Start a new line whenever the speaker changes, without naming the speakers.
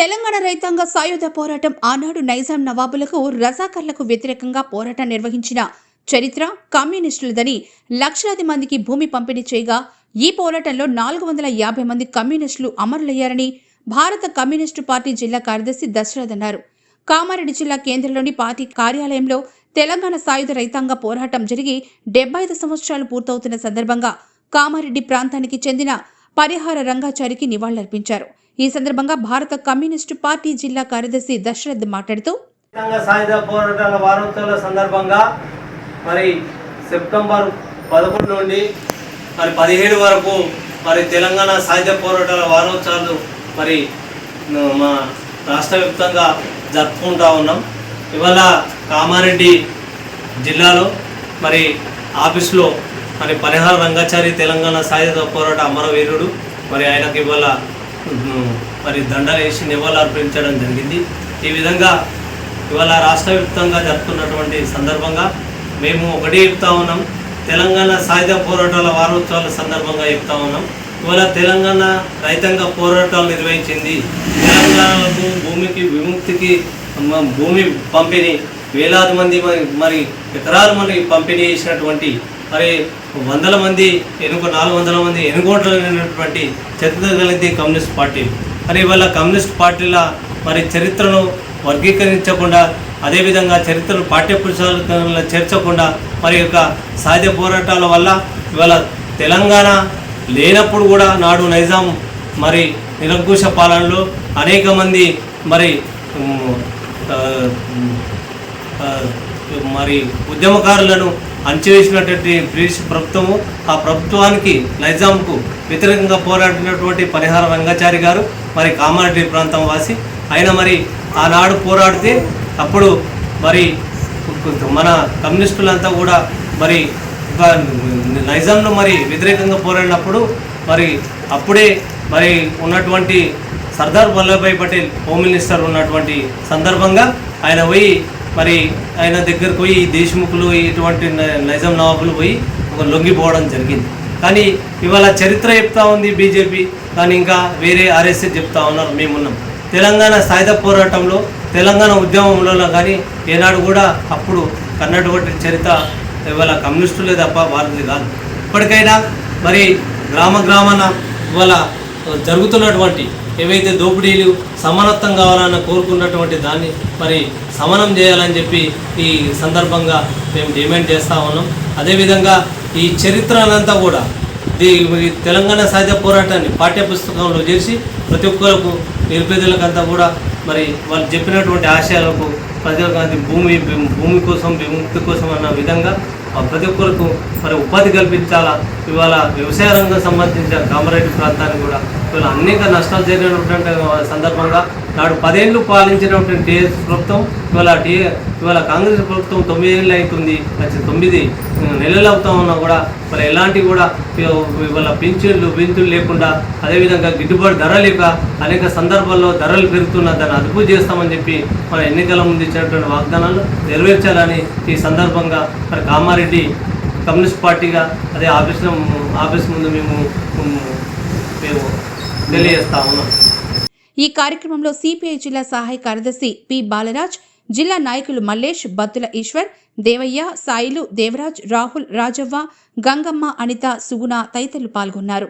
తెలంగాణ రైతాంగ సాయుధ పోరాటం ఆనాడు నైజాం నవాబులకు రజాకర్లకు వ్యతిరేకంగా పోరాటం నిర్వహించిన చరిత్ర కమ్యూనిస్టులదని లక్షలాది మందికి భూమి పంపిణీ చేయగా ఈ పోరాటంలో నాలుగు వందల యాభై మంది కమ్యూనిస్టులు అమరులయ్యారని భారత కమ్యూనిస్టు పార్టీ జిల్లా కార్యదర్శి దశరథ్ అన్నారు. కామారెడ్డి జిల్లా కేంద్రంలోని పార్టీ కార్యాలయంలో తెలంగాణ సాయుధ రైతాంగ పోరాటం జరిగి డెబ్బై ఐదు సంవత్సరాలు పూర్తవుతున్న సందర్భంగా కామారెడ్డి ప్రాంతానికి చెందిన పరిహార రంగాచారికి నివాళులర్పించారు. ఈ సందర్భంగా భారత కమ్యూనిస్టు పార్టీ జిల్లా కార్యదర్శి దశరథ్ మాట్లాడుతూ
సాయుధ పోరాటాల వారోత్సవాల సందర్భంగా మరి సెప్టెంబర్ పదకొండు నుండి మరి పదిహేడు వరకు మరి తెలంగాణ సాయుధ పోరాటాల వారోత్సవాలు మరి మా రాష్ట్ర వ్యాప్తంగా జరుపుకుంటా ఉన్నాం. ఇవాళ కామారెడ్డి జిల్లాలో మరి ఆఫీస్లో మరి పరిహార రంగాచారి తెలంగాణ సాయుధ పోరాట అమరవీరుడు మరి ఆయనకి ఇవాళ మరి దండలు వేసి నివాళులు అర్పించడం జరిగింది. ఈ విధంగా ఇవాళ రాష్ట్ర వ్యాప్తంగా జరుపుతున్నటువంటి సందర్భంగా మేము ఒకటే చెప్తా ఉన్నాం. తెలంగాణ సాయుధ పోరాటాల వారోత్సవాల సందర్భంగా చెప్తా ఉన్నాం. ఇవాళ తెలంగాణ రైతాంగ పోరాటాలు నిర్వహించింది. తెలంగాణకు భూమికి విముక్తికి భూమి పంపిణీ వేలాది మంది మరి మరి మనకి పంపిణీ చేసినటువంటి మరి వందల మంది ఎనుక నాలుగు వందల మంది ఎనుగోట్లైనటువంటి చరిత్ర కలిగింది కమ్యూనిస్ట్ పార్టీ. మరి ఇవాళ కమ్యూనిస్ట్ పార్టీల మరి చరిత్రను వర్గీకరించకుండా అదేవిధంగా చరిత్రను పాఠ్యపుస్తకాలలో చేర్చకుండా మరి యొక్క సాధ్య పోరాటాల వల్ల ఇవాళ తెలంగాణ లేనప్పుడు కూడా నాడు నైజాం మరి నిరంకుశ పాలనలో అనేక మంది మరి మరి ఉద్యమకారులను అంచివేసినటువంటి బ్రిటిష్ ప్రభుత్వము ఆ ప్రభుత్వానికి నైజాంకు వ్యతిరేకంగా పోరాడినటువంటి పరిహార రంగాచారి గారు మరి కామారెడ్డి ప్రాంతం వాసి ఆయన మరి ఆనాడు పోరాడితే అప్పుడు మరి మన కమ్యూనిస్టులంతా కూడా మరి నైజాంలో నైజాంను మరి వ్యతిరేకంగా పోరాడినప్పుడు మరి అప్పుడే మరి ఉన్నటువంటి సర్దార్ వల్లభాయ్ పటేల్ హోమ్ మినిస్టర్ ఉన్నటువంటి సందర్భంగా ఆయన పోయి మరి ఆయన దగ్గరకు పోయి దేశముఖులు ఇటువంటి న- నైజాం నవాబులు పోయి ఒక లొంగిపోవడం జరిగింది. కానీ ఇవాళ చరిత్ర చెప్తా ఉంది బీజేపీ కానీ ఇంకా వేరే ఆర్ఎస్ఎస్ చెప్తా ఉన్నారు మేమున్నాం. తెలంగాణ సాయుధ పోరాటంలో తెలంగాణ ఉద్యమంలో కానీ ఏనాడు కూడా అప్పుడు కన్నటువంటి చరిత్ర ఇవాళ కమ్యూనిస్టులే తప్ప వారిది కాదు. ఇప్పటికైనా మరి గ్రామ గ్రామాన ఇవాళ జరుగుతున్నటువంటి ఏవైతే దోపిడీలు సమానత్వం కావాలన్న కోరుకున్నటువంటి దాన్ని మరి సమానం చేయాలని చెప్పి ఈ సందర్భంగా మేము డిమాండ్ చేస్తూ ఉన్నాం. అదేవిధంగా ఈ చరిత్రనంతా కూడా తెలంగాణ సాహిత్య పోరాటాన్ని పాఠ్య పుస్తకంలో చేసి ప్రతి ఒక్కరికి నిరుపేదలకంతా కూడా మరి వాళ్ళు చెప్పినటువంటి ఆశయాలకు ప్రజలకు అది భూమి భూమి కోసం విముక్తి కోసం అన్న విధంగా ప్రతి ఒక్కరికి మరి ఉపాధి కల్పించాలా? ఇవాళ వ్యవసాయ రంగం సంబంధించిన కామారెడ్డి ప్రాంతాన్ని కూడా ఇవాళ అనేక నష్టాలు జరిగినటువంటి సందర్భంగా నాడు పదేళ్ళు పాలించినటువంటి టీఎస్ ప్రభుత్వం ఇవాళ టీ ఇవాళ కాంగ్రెస్ ప్రభుత్వం తొమ్మిది ఏళ్ళు అవుతుంది. వచ్చి తొమ్మిది నెలలు అవుతా ఉన్నా కూడా మరి ఎలాంటి కూడా ఇవాళ పింఛన్లు పింఛన్లు లేకుండా అదేవిధంగా గిట్టుబాటు ధర లేక అనేక సందర్భాల్లో ధరలు పెరుగుతున్న దాన్ని అదుపు చేస్తామని చెప్పి మన ఎన్నికల ముందు ఇచ్చినటువంటి వాగ్దానాలు నెరవేర్చాలని ఈ సందర్భంగా మరి కామారెడ్డి కమ్యూనిస్ట్ పార్టీగా అదే ఆఫీస్ ఆఫీస్ ముందు మేము మేము తెలియజేస్తా ఉన్నాం.
ఈ కార్యక్రమంలో సిపిఐ జిల్లా సహాయ కార్యదర్శి పి బాలరాజ్ జిల్లా నాయకులు మల్లేష్ బత్తుల ఈశ్వర్ దేవయ్య సాయిలు దేవరాజ్ రాహుల్ రాజవ్వ గంగమ్మ అనిత సుగుణ తదితరులు పాల్గొన్నారు.